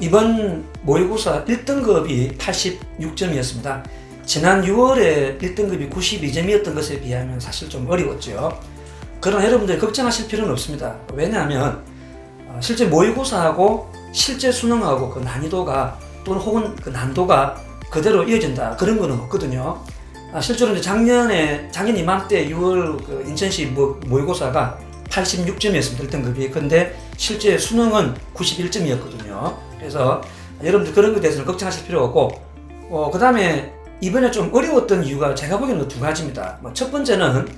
이번 모의고사 1등급이 86점이었습니다. 지난 6월에 1등급이 92점이었던 것에 비하면 사실 좀 어려웠죠. 그러나 여러분들 걱정하실 필요는 없습니다. 왜냐하면 어, 실제 모의고사하고 실제 수능하고 그 난이도가 또는 혹은 그 난도가 그대로 이어진다 그런 거는 없거든요. 아, 실제로 이제 작년에 작년 이맘때 6월 그 인천시 모, 모의고사가 86점이었습니다. 1등급이. 근데 실제 수능은 91점이었거든요. 그래서 여러분들 그런 것에 대해서는 걱정하실 필요 없고 어, 그 다음에 이번에 좀 어려웠던 이유가 제가 보기에는 두 가지입니다. 뭐 첫 번째는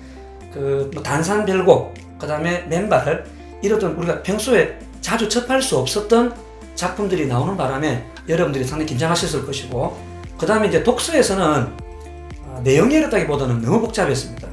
그 뭐 단산 별곡, 그 다음에 맨발 이러던 우리가 평소에 자주 접할 수 없었던 작품들이 나오는 바람에 여러분들이 상당히 긴장하셨을 것이고 그 다음에 이제 독서에서는 아, 내용이 어렵다기보다는 너무 복잡했습니다.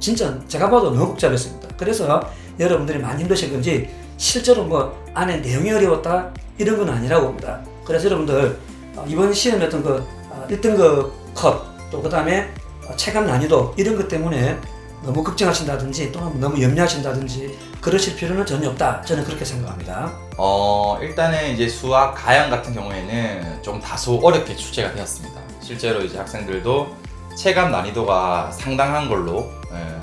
진짜 제가 봐도 너무 복잡했습니다. 그래서 여러분들이 많이 힘드신 건지 실제로 뭐 안에 내용이 어려웠다 이런 건 아니라고 봅니다. 그래서 여러분들 어, 이번 시험에 어떤 그 1등급 컷, 또 그 다음에 체감 난이도 이런 것 때문에 너무 걱정하신다든지 또는 너무 염려하신다든지 그러실 필요는 전혀 없다. 저는 그렇게 생각합니다. 어, 일단은 이제 수학 가형 같은 경우에는 좀 다소 어렵게 출제가 되었습니다. 실제로 이제 학생들도 체감 난이도가 상당한 걸로 예,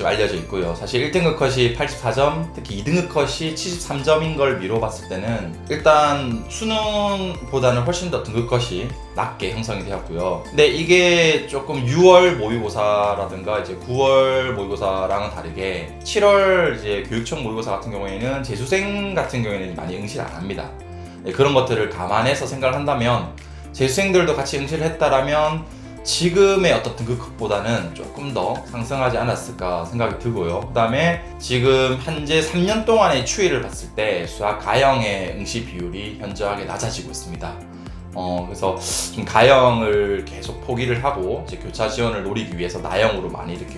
지금 알려져 있고요. 사실 1등급 컷이 84점, 특히 2등급 컷이 73점인 걸 미뤄봤을 때는 일단 수능보다는 훨씬 더 등급 컷이 낮게 형성이 되었고요. 근데 이게 조금 6월 모의고사라든가 이제 9월 모의고사랑은 다르게 7월 이제 교육청 모의고사 같은 경우에는 재수생 같은 경우에는 많이 응시를 안 합니다. 네, 그런 것들을 감안해서 생각을 한다면 재수생들도 같이 응시를 했다라면 지금의 어떤 등급보다는 조금 더 상승하지 않았을까 생각이 들고요. 그 다음에 지금 현재 3년 동안의 추이를 봤을 때 수학 가형의 응시 비율이 현저하게 낮아지고 있습니다. 어, 그래서 좀 가형을 계속 포기를 하고 이제 교차 지원을 노리기 위해서 나형으로 많이 이렇게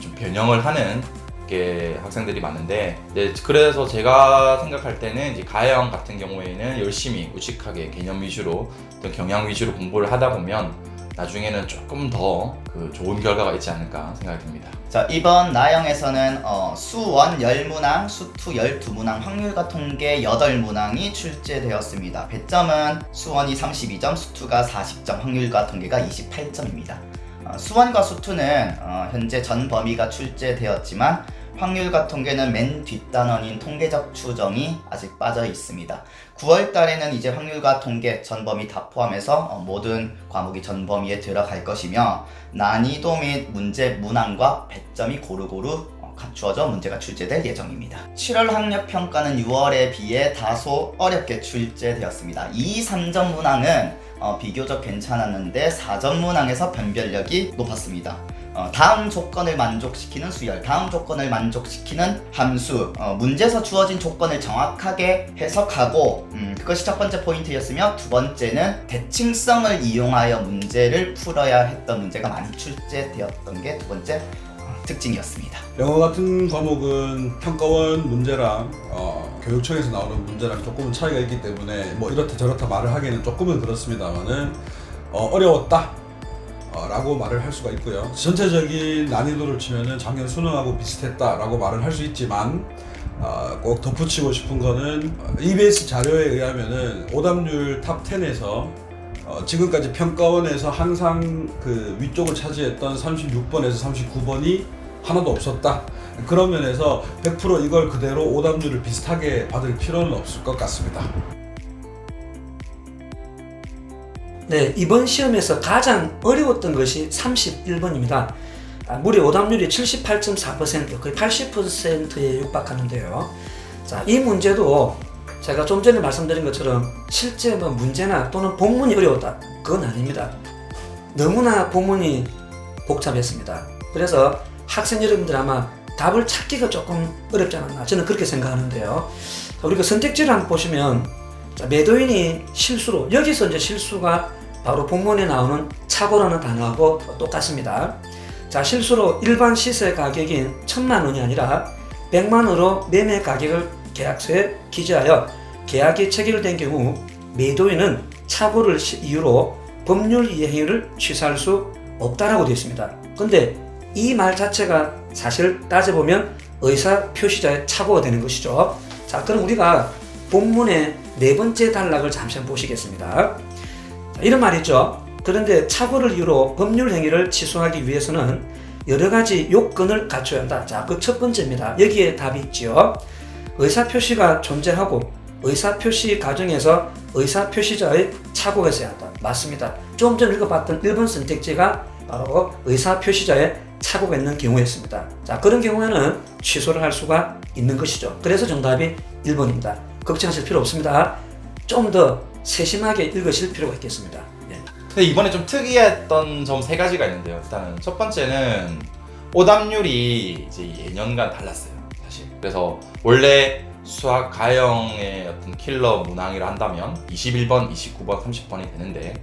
좀 변형을 하는 게 학생들이 많은데 네, 그래서 제가 생각할 때는 이제 가형 같은 경우에는 열심히 우직하게 개념 위주로 경향 위주로 공부를 하다 보면 나중에는 조금 더 그 좋은 결과가 있지 않을까 생각이 듭니다. 자 이번 나영에서는 어, 수원 10문항, 수투 12문항, 확률과 통계 8문항이 출제되었습니다. 배점은 수원이 32점, 수투가 40점, 확률과 통계가 28점입니다. 어, 수원과 수투는 어, 현재 전 범위가 출제되었지만 확률과 통계는 맨 뒷단원인 통계적 추정이 아직 빠져 있습니다. 9월 달에는 이제 확률과 통계 전 범위 다 포함해서 어, 모든 과목이 전 범위에 들어갈 것이며 난이도 및 문제 문항과 배점이 고루고루 어, 갖추어져 문제가 출제될 예정입니다. 7월 학력 평가는 6월에 비해 다소 어렵게 출제되었습니다. 2, 3점 문항은 어, 비교적 괜찮았는데 4점 문항에서 변별력이 높았습니다. 어, 다음 조건을 만족시키는 수열, 다음 조건을 만족시키는 함수, 어, 문제에서 주어진 조건을 정확하게 해석하고 음, 그것이 첫 번째 포인트였으며 두 번째는 대칭성을 이용하여 문제를 풀어야 했던 문제가 많이 출제되었던 게 두 번째 어, 특징이었습니다. 영어 같은 과목은 평가원 문제랑 어, 교육청에서 나오는 문제랑 조금은 차이가 있기 때문에 뭐 이렇다 저렇다 말을 하기는 조금은 그렇습니다만은 어, 어려웠다 어, 라고 말을 할 수가 있고요 전체적인 난이도를 치면은 작년 수능하고 비슷했다 라고 말을 할 수 있지만 어, 꼭 덧붙이고 싶은 거는 어, EBS 자료에 의하면은 오답률 탑 10에서 어, 지금까지 평가원에서 항상 그 위쪽을 차지했던 36번에서 39번이 하나도 없었다. 그런 면에서 100% 이걸 그대로 오답률을 비슷하게 받을 필요는 없을 것 같습니다. 네, 이번 시험에서 가장 어려웠던 것이 31번입니다. 아, 무려 오답률이 78.4%, 거의 80%에 육박하는데요. 자, 이 문제도 제가 좀 전에 말씀드린 것처럼 실제 뭐 문제나 또는 본문이 어려웠다. 그건 아닙니다. 너무나 본문이 복잡했습니다. 그래서 학생 여러분들 아마 답을 찾기가 조금 어렵지 않았나 저는 그렇게 생각하는데요. 자, 우리가 선택지를 한번 보시면 자, 매도인이 실수로 여기서 이제 실수가 바로 본문에 나오는 차고라는 단어하고 똑같습니다. 자 실수로 일반 시세 가격인 천만 원이 아니라 백만 원으로 매매 가격을 계약서에 기재하여 계약이 체결된 경우 매도인은 착오를 시- 이유로 법률 이행을 취소할 수 없다라고 되어 있습니다. 근데 이 말 자체가 사실 따져보면 의사 표시자의 착오가 되는 것이죠. 자, 그럼 우리가 본문의 네 번째 단락을 잠시 한번 보시겠습니다. 자, 이런 말이 있죠. 그런데 착오를 이유로 법률 행위를 취소하기 위해서는 여러 가지 요건을 갖춰야 한다. 자, 그 첫 번째입니다. 여기에 답이 있죠. 의사 표시가 존재하고 의사 표시 과정에서 의사 표시자의 착오가 있어야 한다. 맞습니다. 좀 전에 읽어봤던 1번 선택지가 바로 의사 표시자의 착오가 있는 경우였습니다. 자, 그런 경우에는 취소를 할 수가 있는 것이죠. 그래서 정답이 1번입니다. 걱정하실 필요 없습니다. 좀 더 세심하게 읽으실 필요가 있겠습니다. 네. 이번에 좀 특이했던 점 세 가지가 있는데요. 일단은 첫 번째는 오답률이 이제 예년간 달랐어요. 사실. 그래서 원래 수학 가형의 어떤 킬러 문항이라 한다면 21번, 29번, 30번이 되는데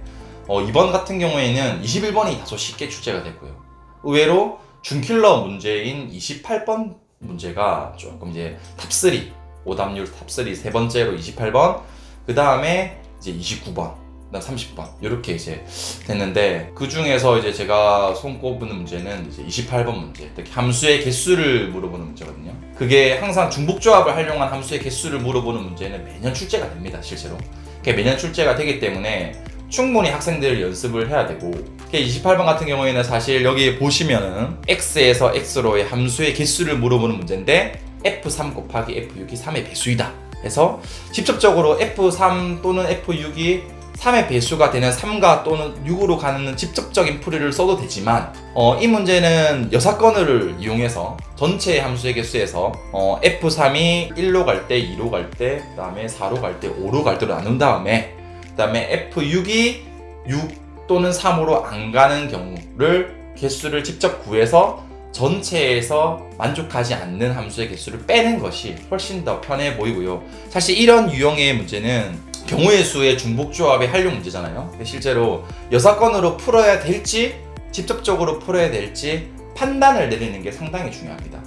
어, 이번 같은 경우에는 21번이 다소 쉽게 출제가 됐고요. 의외로 준킬러 문제인 28번 문제가 조금 이제 탑3 오답률 탑3 세 번째로 28번 그 다음에 이제 29번 그다음 30번 이렇게 이제 됐는데 그 중에서 이제 제가 손꼽는 문제는 이제 28번 문제 특히 함수의 개수를 물어보는 문제거든요. 그게 항상 중복조합을 활용한 함수의 개수를 물어보는 문제는 매년 출제가 됩니다 실제로. 그게 매년 출제가 되기 때문에 충분히 학생들 연습을 해야 되고 28번 같은 경우에는 사실 여기 보시면은 x에서 x로의 함수의 개수를 물어보는 문제인데 f3 곱하기 f6이 3의 배수이다. 해서 직접적으로 f3 또는 f6이 3의 배수가 되는 3과 또는 6으로 가는 직접적인 풀이를 써도 되지만 어, 이 문제는 여사건을 이용해서 전체 함수의 개수에서 어, f3이 1로 갈 때, 2로 갈 때, 그 다음에 4로 갈 때, 5로 갈 때로 나눈 다음에 그 다음에 F6이 6 또는 3으로 안 가는 경우를 개수를 직접 구해서 전체에서 만족하지 않는 함수의 개수를 빼는 것이 훨씬 더 편해 보이고요. 사실 이런 유형의 문제는 경우의 수의 중복조합의 활용 문제잖아요. 실제로 여사건으로 풀어야 될지 직접적으로 풀어야 될지 판단을 내리는 게 상당히 중요합니다.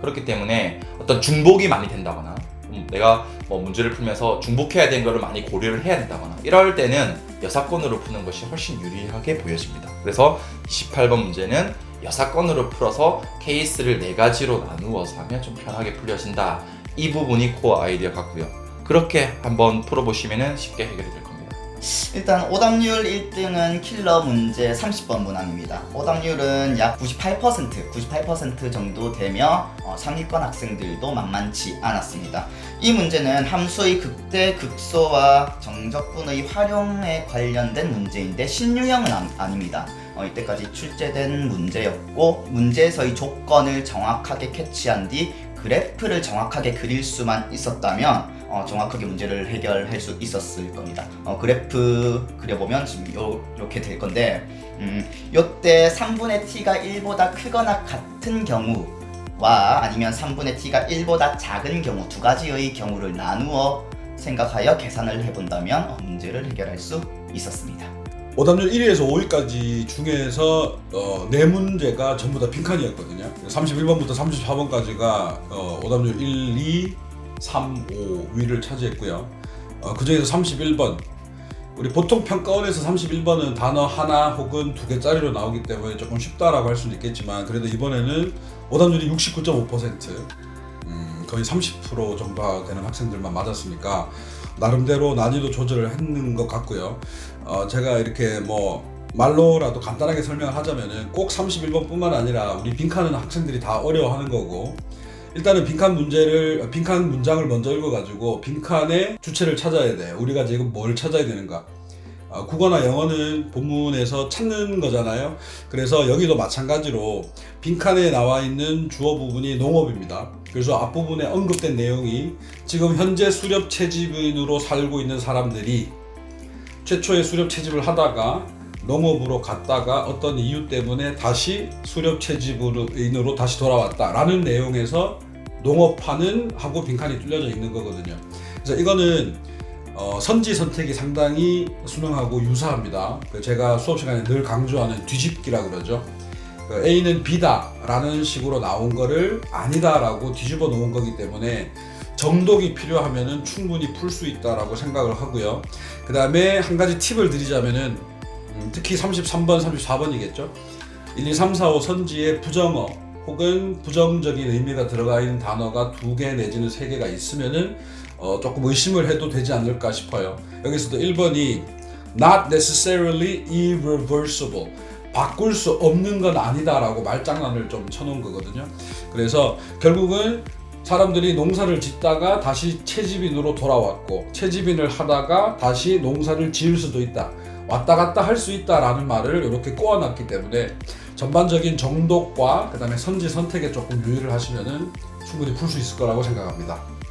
그렇기 때문에 어떤 중복이 많이 된다거나 음, 내가 뭐 문제를 풀면서 중복해야 되는 거를 많이 고려를 해야 된다거나 이럴 때는 여사건으로 푸는 것이 훨씬 유리하게 보여집니다. 그래서 28번 문제는 여사건으로 풀어서 케이스를 네 가지로 나누어서 하면 좀 편하게 풀려진다. 이 부분이 코어 아이디어 같고요. 그렇게 한번 풀어보시면 쉽게 해결이 될 겁니다. 일단 오답률 1등은 킬러 문제 30번 문항입니다. 오답률은 약 98%, 98% 정도 되며 어, 상위권 학생들도 만만치 않았습니다. 이 문제는 함수의 극대, 극소와 정적분의 활용에 관련된 문제인데 신유형은 아, 아닙니다. 어, 이때까지 출제된 문제였고 문제에서의 조건을 정확하게 캐치한 뒤 그래프를 정확하게 그릴 수만 있었다면 어, 정확하게 문제를 해결할 수 있었을 겁니다. 어, 그래프 그려보면 지금 요, 이렇게 될 건데 음, 요때 3분의 t가 1보다 크거나 같은 경우 와 아니면 3분의 t가 1보다 작은 경우 두 가지의 경우를 나누어 생각하여 계산을 해본다면 어, 문제를 해결할 수 있었습니다. 오답률 1위에서 5위까지 중에서 어, 네 문제가 전부 다 빈칸이었거든요. 31번부터 34번까지가 어, 오답률 1, 2, 3, 5 위를 차지했고요. 어, 그 중에서 31번 우리 보통 평가원에서 31번은 단어 하나 혹은 두 개짜리로 나오기 때문에 조금 쉽다라고 할 수는 있겠지만 그래도 이번에는 오답률이 69.5% 음, 거의 30% 정도 되는 학생들만 맞았으니까 나름대로 난이도 조절을 했는 것 같고요. 어, 제가 이렇게 뭐 말로라도 간단하게 설명을 하자면은 꼭 31번뿐만 아니라 우리 빈칸은 학생들이 다 어려워하는 거고 일단은 빈칸 문제를 빈칸 문장을 먼저 읽어가지고 빈칸의 주체를 찾아야 돼. 우리가 지금 뭘 찾아야 되는가? 어, 국어나 영어는 본문에서 찾는 거잖아요. 그래서 여기도 마찬가지로 빈칸에 나와 있는 주어 부분이 농업입니다. 그래서 앞부분에 언급된 내용이 지금 현재 수렵 채집인으로 살고 있는 사람들이 최초의 수렵 채집을 하다가 농업으로 갔다가 어떤 이유 때문에 다시 수렵 채집인으로 다시 돌아왔다라는 내용에서 농업하는 하고 빈칸이 뚫려져 있는 거거든요. 그래서 이거는 어, 선지 선택이 상당히 수능하고 유사합니다. 그 제가 수업 시간에 늘 강조하는 뒤집기라 그러죠. 그 A는 B다라는 식으로 나온 거를 아니다라고 뒤집어 놓은 거기 때문에 정독이 필요하면은 충분히 풀 수 있다라고 생각을 하고요. 그 다음에 한 가지 팁을 드리자면은 음, 특히 33번, 34번이겠죠. 1, 2, 3, 4, 5 선지의 부정어 혹은 부정적인 의미가 들어가 있는 단어가 두 개 내지는 세 개가 있으면은 어, 조금 의심을 해도 되지 않을까 싶어요. 여기서도 1번이 not necessarily irreversible 바꿀 수 없는 건 아니다라고 말장난을 좀 쳐놓은 거거든요. 그래서 결국은 사람들이 농사를 짓다가 다시 채집인으로 돌아왔고 채집인을 하다가 다시 농사를 지을 수도 있다. 왔다 갔다 할 수 있다라는 말을 이렇게 꼬아놨기 때문에 전반적인 정독과 그다음에 선지 선택에 조금 유의를 하시면은 충분히 풀 수 있을 거라고 생각합니다.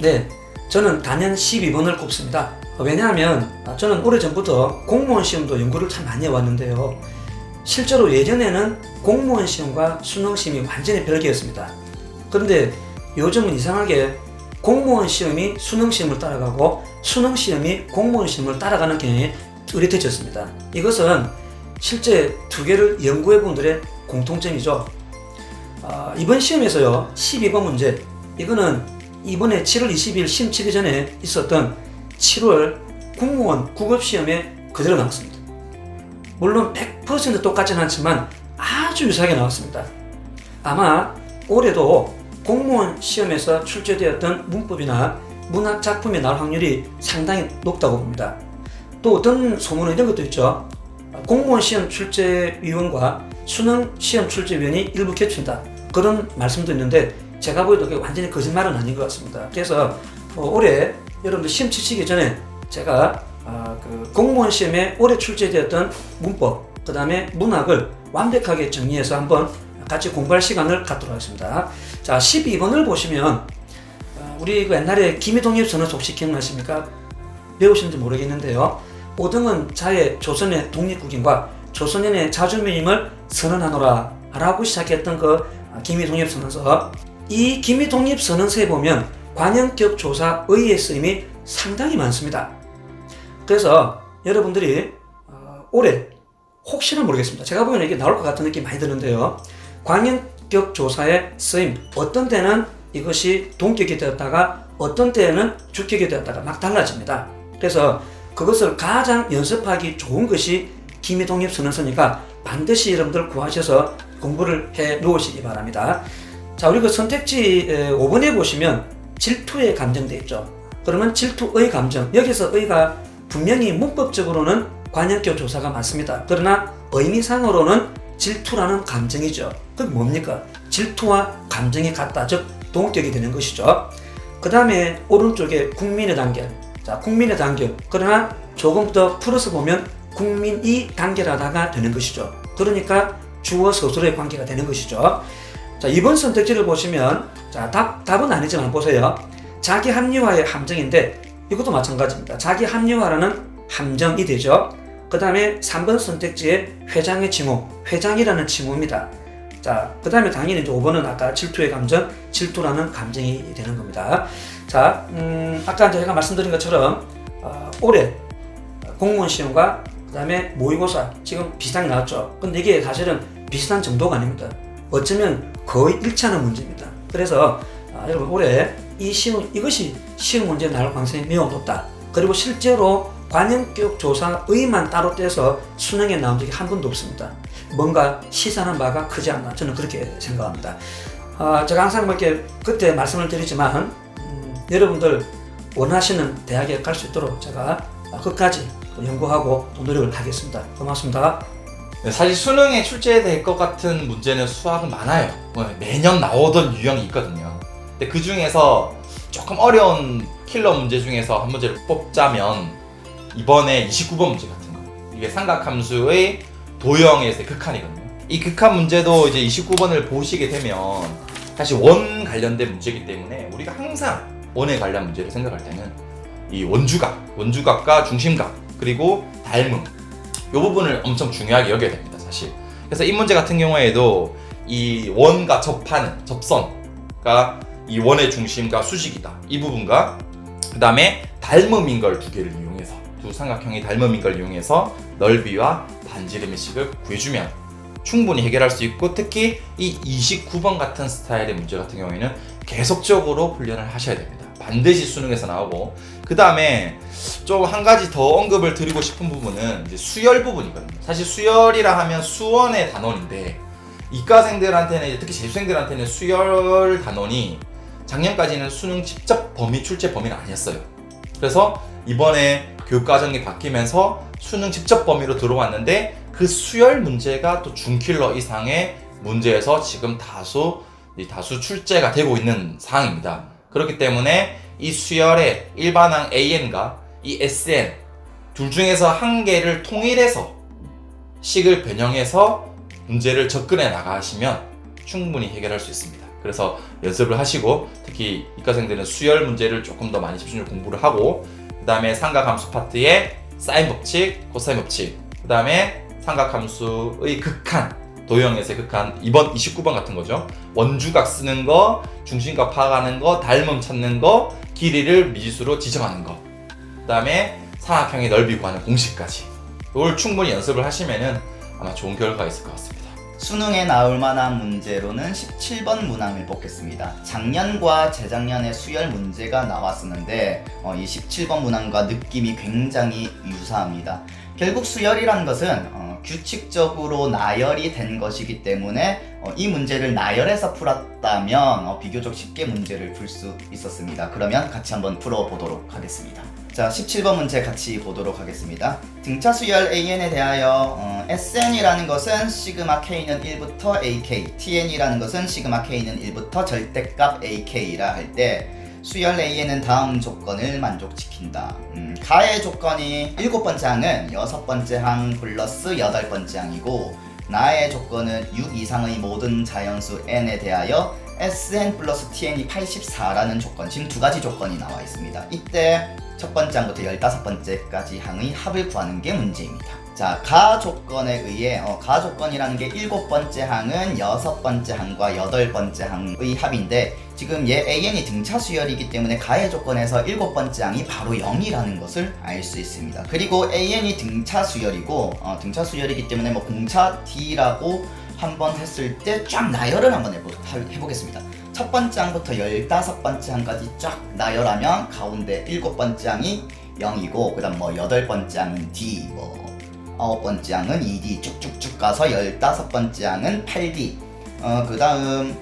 네, 저는 단연 12번을 꼽습니다. 왜냐하면 저는 오래전부터 공무원 시험도 연구를 참 많이 해왔는데요. 실제로 예전에는 공무원 시험과 수능 시험이 완전히 별개였습니다. 그런데 요즘은 이상하게 공무원 시험이 수능 시험을 따라가고 수능 시험이 공무원 시험을 따라가는 경향이 뚜렷해졌습니다. 이것은 실제 두 개를 연구해 본 분들의 공통점이죠. 아, 이번 시험에서요 12번 문제 이거는 이번에 7월 20일 시험 치기 전에 있었던 7월 공무원 국업시험에 그대로 나왔습니다. 물론 100% 똑같지는 않지만 아주 유사하게 나왔습니다. 아마 올해도 공무원 시험에서 출제되었던 문법이나 문학 작품이 나올 확률이 상당히 높다고 봅니다. 또 어떤 소문은 이런 것도 있죠. 공무원 시험 출제위원과 수능 시험 출제위원이 일부 겹친다. 그런 말씀도 있는데 제가 보기에도 그게 완전히 거짓말은 아닌 것 같습니다. 그래서 어, 올해 여러분들 시험 치시기 전에 제가 아, 그 공무원 시험에 올해 출제되었던 문법, 그 다음에 문학을 완벽하게 정리해서 한번 같이 공부할 시간을 갖도록 하겠습니다. 자, 12번을 보시면 어, 우리 그 옛날에 김희동엽 선언 혹시 기억나십니까? 배우시는지 모르겠는데요. 5등은 자의 조선의 독립국인과 조선인의 자주민임을 선언하노라 라고 시작했던 그 김희동엽 선언서 이 김희동립 선언서에 보면 관영격 조사 의의 쓰임이 상당히 많습니다. 그래서 여러분들이 어, 올해 혹시나 모르겠습니다. 제가 보기에는 이게 나올 것 같은 느낌이 많이 드는데요. 관영격 조사의 쓰임 어떤 때는 이것이 동격이 되었다가 어떤 때는 주격이 되었다가 막 달라집니다. 그래서 그것을 가장 연습하기 좋은 것이 김희동립 선언서니까 반드시 여러분들 구하셔서 공부를 해 놓으시기 바랍니다. 자, 우리 그 선택지 5번에 보시면 질투의 감정 돼 있죠. 그러면 질투의 감정. 여기서 의가 분명히 문법적으로는 관영격 조사가 맞습니다. 그러나 의미상으로는 질투라는 감정이죠. 그게 뭡니까? 질투와 감정이 같다. 즉, 동격이 되는 것이죠. 그 다음에 오른쪽에 국민의 단결. 자, 국민의 단결. 그러나 조금 더 풀어서 보면 국민이 단결하다가 되는 것이죠. 그러니까 주어 서술의 관계가 되는 것이죠. 자, 이번 선택지를 보시면 자, 답, 답은 아니지만 보세요. 자기 합리화의 함정인데 이것도 마찬가지입니다. 자기 합리화라는 함정이 되죠. 그 다음에 3번 선택지에 회장의 칭호, 회장이라는 칭호입니다. 자, 그 다음에 당연히 이제 5번은 아까 질투의 감정, 질투라는 감정이 되는 겁니다. 자, 음, 아까 제가 말씀드린 것처럼 어, 올해 공무원 시험과 그 다음에 모의고사 지금 비슷하게 나왔죠. 근데 이게 사실은 비슷한 정도가 아닙니다. 어쩌면 거의 일치하는 문제입니다. 그래서 아, 여러분 올해 이 시험 이것이 시험 문제 나올 가능성이 매우 높다. 그리고 실제로 관영격 조사의만 따로 떼서 수능에 나온 적이 한 번도 없습니다. 뭔가 시사하는 바가 크지 않나 저는 그렇게 생각합니다. 아, 제가 항상 뭐 이렇게 그때 말씀을 드리지만 음, 여러분들 원하시는 대학에 갈 수 있도록 제가 끝까지 연구하고 또 노력을 하겠습니다. 고맙습니다. 네, 사실 수능에 출제될 것 같은 문제는 수학은 많아요. 뭐, 매년 나오던 유형이 있거든요. 근데 그 중에서 조금 어려운 킬러 문제 중에서 한 문제를 뽑자면 이번에 29번 문제 같은 거. 이게 삼각함수의 도형에서의 극한이거든요. 이 극한 문제도 이제 29번을 보시게 되면 사실 원 관련된 문제이기 때문에 우리가 항상 원에 관련 문제를 생각할 때는 이 원주각, 원주각과 중심각 그리고 닮음 이 부분을 엄청 중요하게 여겨야 됩니다, 사실. 그래서 이 문제 같은 경우에도 이 원과 접하는 접선가 이 원의 중심과 수직이다. 이 부분과 그 다음에 닮음인 걸 두 개를 이용해서 두 삼각형이 닮음인 걸 이용해서 넓이와 반지름의 식을 구해주면 충분히 해결할 수 있고 특히 이 29번 같은 스타일의 문제 같은 경우에는 계속적으로 훈련을 하셔야 됩니다. 반드시 수능에서 나오고 그 다음에 좀 한 가지 더 언급을 드리고 싶은 부분은 이제 수열 부분이거든요. 사실 수열이라 하면 수원의 단원인데 이과생들한테는 특히 재수생들한테는 수열 단원이 작년까지는 수능 직접 범위 출제 범위는 아니었어요. 그래서 이번에 교육과정이 바뀌면서 수능 직접 범위로 들어왔는데 그 수열 문제가 또 준킬러 이상의 문제에서 지금 다수 이 다수 출제가 되고 있는 상황입니다. 그렇기 때문에 이 수열의 일반항 AN과 이 SN 둘 중에서 한 개를 통일해서 식을 변형해서 문제를 접근해 나가시면 충분히 해결할 수 있습니다. 그래서 연습을 하시고 특히 이과생들은 수열 문제를 조금 더 많이 집중적으로 공부를 하고 그 다음에 삼각함수 파트의 사인 법칙, 코사인 법칙 그 다음에 삼각함수의 극한 도형에서의 극한 이번 29번 같은 거죠 원주각 쓰는 거 중심각 파악하는 거 닮음 찾는 거 길이를 미지수로 지정하는 거 그 다음에 삼각형의 넓이 구하는 공식까지 이걸 충분히 연습을 하시면은 아마 좋은 결과가 있을 것 같습니다. 수능에 나올 만한 문제로는 17번 문항을 뽑겠습니다. 작년과 재작년에 수열 문제가 나왔었는데 어, 이 17번 문항과 느낌이 굉장히 유사합니다. 결국 수열이라는 것은 어, 규칙적으로 나열이 된 것이기 때문에 어, 이 문제를 나열해서 풀었다면 어, 비교적 쉽게 문제를 풀 수 있었습니다. 그러면 같이 한번 풀어보도록 하겠습니다. 자, 17번 문제 같이 보도록 하겠습니다. 등차 수열 AN에 대하여 어, SN이라는 것은 시그마 K는 1부터 AK, TN이라는 것은 시그마 K는 1부터 절대값 AK라 할때 수열 AN은 다음 조건을 만족시킨다. 음, 가의 조건이 일곱 번째 항은 여섯 번째 항 플러스 여덟 번째 항이고 나의 조건은 6 이상의 모든 자연수 n에 대하여 sn 플러스 tn이 84라는 조건 지금 두 가지 조건이 나와 있습니다. 이때 첫 번째 항부터 15번째까지 항의 합을 구하는 게 문제입니다. 자, 가 조건에 의해 어, 가 조건이라는 게 일곱 번째 항은 여섯 번째 항과 여덟 번째 항의 합인데 지금 얘 AN이 등차 수열이기 때문에 가의 조건에서 일곱 번째 항이 바로 0이라는 것을 알 수 있습니다. 그리고 AN이 등차 수열이고 어, 등차 수열이기 때문에 뭐 공차 D라고 한번 했을 때 쫙 나열을 한번 해보, 해보겠습니다. 첫 번째 항부터 열다섯 번째 항까지 쫙 나열하면 가운데 일곱 번째 항이 0이고 그다음 뭐 여덟 번째 항은 D 뭐 아홉 번째 항은 2D 쭉쭉쭉 가서 열다섯 번째 항은 8D 어 그 다음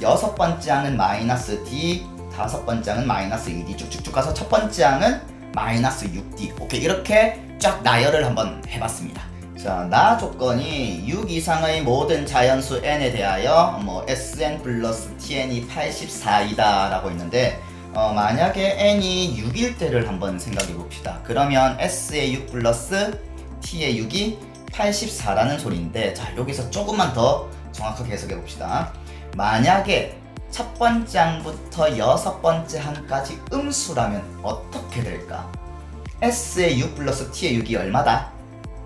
여섯 번째 항은 마이너스 D 다섯 번째 항은 마이너스 2D 쭉쭉쭉 가서 첫 번째 항은 마이너스 6D 오케이 이렇게 쫙 나열을 한번 해봤습니다. 자, 나 조건이 6 이상의 모든 자연수 n에 대하여 뭐 sn 플러스 tn이 84이다 라고 있는데 어, 만약에 n이 6일 때를 한번 생각해 봅시다. 그러면 s의 6 플러스 t의 6이 84라는 소리인데 자, 여기서 조금만 더 정확하게 해석해 봅시다. 만약에 첫 번째 항부터 여섯 번째 항까지 음수라면 어떻게 될까? s의 6 플러스 t의 6이 얼마다?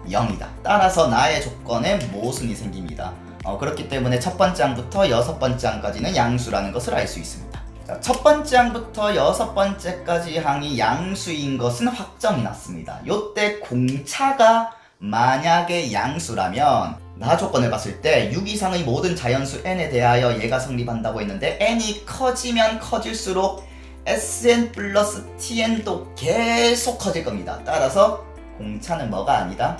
0이다. 따라서 나의 조건에 모순이 생깁니다. 어, 그렇기 때문에 첫 번째 항부터 여섯 번째 항까지는 양수라는 것을 알 수 있습니다. 자, 첫 번째 항부터 여섯 번째까지 항이 양수인 것은 확정이 났습니다. 요때 공차가 만약에 양수라면 나 조건을 봤을 때 6 이상의 모든 자연수 n에 대하여 얘가 성립한다고 했는데 n이 커지면 커질수록 sn 플러스 tn도 계속 커질 겁니다. 따라서 공차는 뭐가 아니다?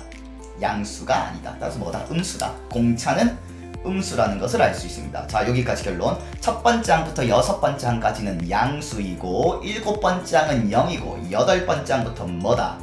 양수가 아니다. 따라서 뭐다? 음수다. 공차는 음수라는 것을 알 수 있습니다. 자, 여기까지 결론. 첫 번째 항부터 여섯 번째 항까지는 양수이고, 일곱 번째 항은 0이고, 여덟 번째 항부터 뭐다?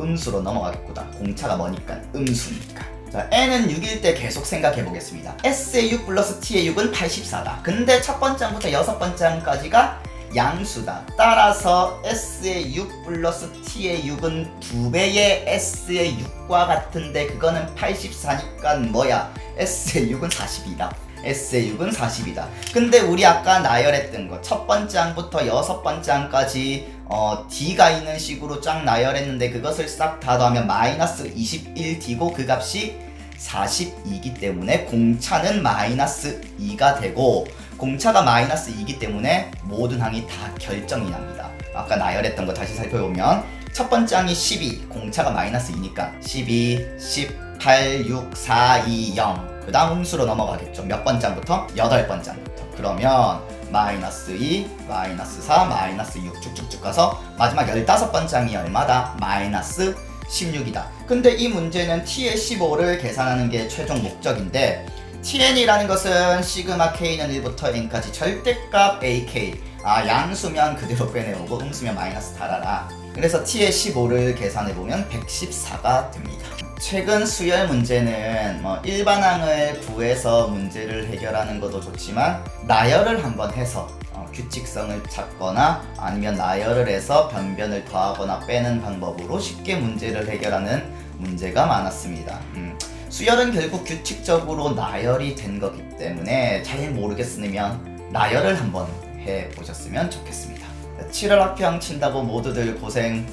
음수로 넘어가겠구나. 공차가 뭐니까? 음수니까. 자, n은 6일 때 계속 생각해 보겠습니다. s의 6 플러스 t의 6은 84다. 근데 첫 번째 항부터 여섯 번째 항까지가 양수다. 따라서 s의 6 플러스 t의 6은 두 배의 s의 6과 같은데 그거는 84니까 뭐야? s의 6은 40이다. s의 6은 40이다. 근데 우리 아까 나열했던 거 첫 번째 항부터 여섯 번째 항까지 어, d가 있는 식으로 쫙 나열했는데 그것을 싹 다 더하면 마이너스 21d고 그 값이 42이기 때문에 공차는 마이너스 2가 되고 공차가 마이너스 2이기 때문에 모든 항이 다 결정이 납니다. 아까 나열했던 거 다시 살펴보면 첫 번째 항이 12, 공차가 마이너스 2니까 12, 10, 8, 6, 4, 2, 0. 그 다음 음수로 넘어가겠죠. 몇 번째 항부터? 여덟 번째 항부터. 그러면 마이너스 2, 마이너스 4, 마이너스 6 쭉쭉쭉 가서 마지막 15번장이 얼마다? 마이너스 16이다. 근데 이 문제는 t의 15를 계산하는 게 최종 목적인데 tn이라는 것은 시그마 k는 1부터 n까지 절대값 ak 아 양수면 그대로 빼내오고 음수면 마이너스 달아라. 그래서 t의 15를 계산해보면 114가 됩니다. 최근 수열 문제는 뭐 일반항을 구해서 문제를 해결하는 것도 좋지만 나열을 한번 해서 어, 규칙성을 찾거나 아니면 나열을 해서 변변을 더하거나 빼는 방법으로 쉽게 문제를 해결하는 문제가 많았습니다. 음, 수열은 결국 규칙적으로 나열이 된 거기 때문에 잘 모르겠으면 나열을 한번 해 보셨으면 좋겠습니다. 7월 학평 친다고 모두들 고생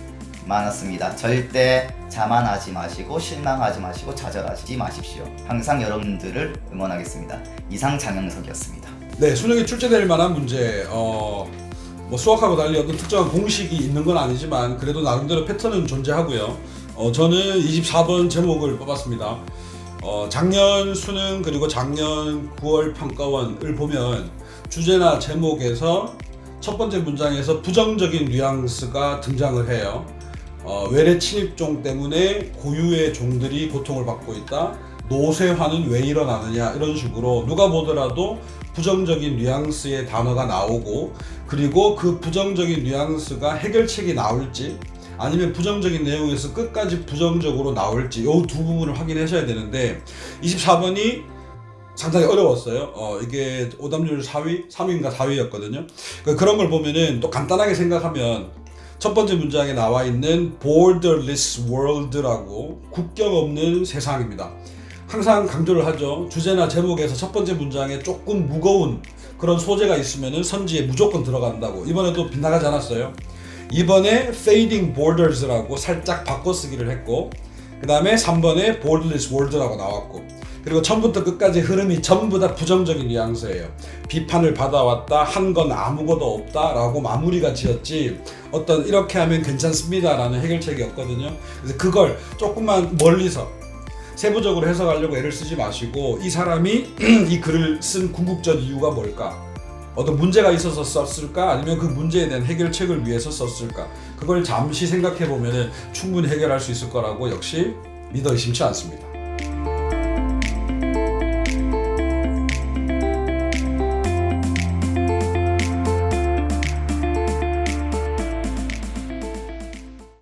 많았습니다. 절대 자만하지 마시고 실망하지 마시고 좌절하지 마십시오. 항상 여러분들을 응원하겠습니다. 이상 장영석이었습니다. 네, 수능에 출제될 만한 문제. 어, 뭐 수학하고 달리 어떤 특정한 공식이 있는 건 아니지만 그래도 나름대로 패턴은 존재하고요. 어, 저는 24번 제목을 뽑았습니다. 어, 작년 수능 그리고 작년 9월 평가원을 보면 주제나 제목에서 첫 번째 문장에서 부정적인 뉘앙스가 등장을 해요. 어, 외래 침입종 때문에 고유의 종들이 고통을 받고 있다. 노쇠화는 왜 일어나느냐 이런 식으로 누가 보더라도 부정적인 뉘앙스의 단어가 나오고 그리고 그 부정적인 뉘앙스가 해결책이 나올지 아니면 부정적인 내용에서 끝까지 부정적으로 나올지 이 두 부분을 확인하셔야 되는데 24번이 상당히 어려웠어요. 어, 이게 오답률 4위, 3위인가 4위였거든요. 그런 걸 보면은 또 간단하게 생각하면 첫 번째 문장에 나와 있는 borderless world라고 국경 없는 세상입니다. 항상 강조를 하죠. 주제나 제목에서 첫 번째 문장에 조금 무거운 그런 소재가 있으면은 선지에 무조건 들어간다고. 이번에도 빗나가지 않았어요. 이번에 fading borders라고 살짝 바꿔쓰기를 했고, 그 다음에 3번에 borderless world라고 나왔고, 그리고 처음부터 끝까지 흐름이 전부 다 부정적인 뉘앙스예요. 비판을 받아왔다, 한 건 아무것도 없다라고 마무리가 지었지, 어떤 이렇게 하면 괜찮습니다라는 해결책이 없거든요. 그래서 그걸 조금만 멀리서 세부적으로 해석하려고 애를 쓰지 마시고 이 사람이 이 글을 쓴 궁극적 이유가 뭘까? 어떤 문제가 있어서 썼을까? 아니면 그 문제에 대한 해결책을 위해서 썼을까? 그걸 잠시 생각해 보면 충분히 해결할 수 있을 거라고 역시 믿어 의심치 않습니다.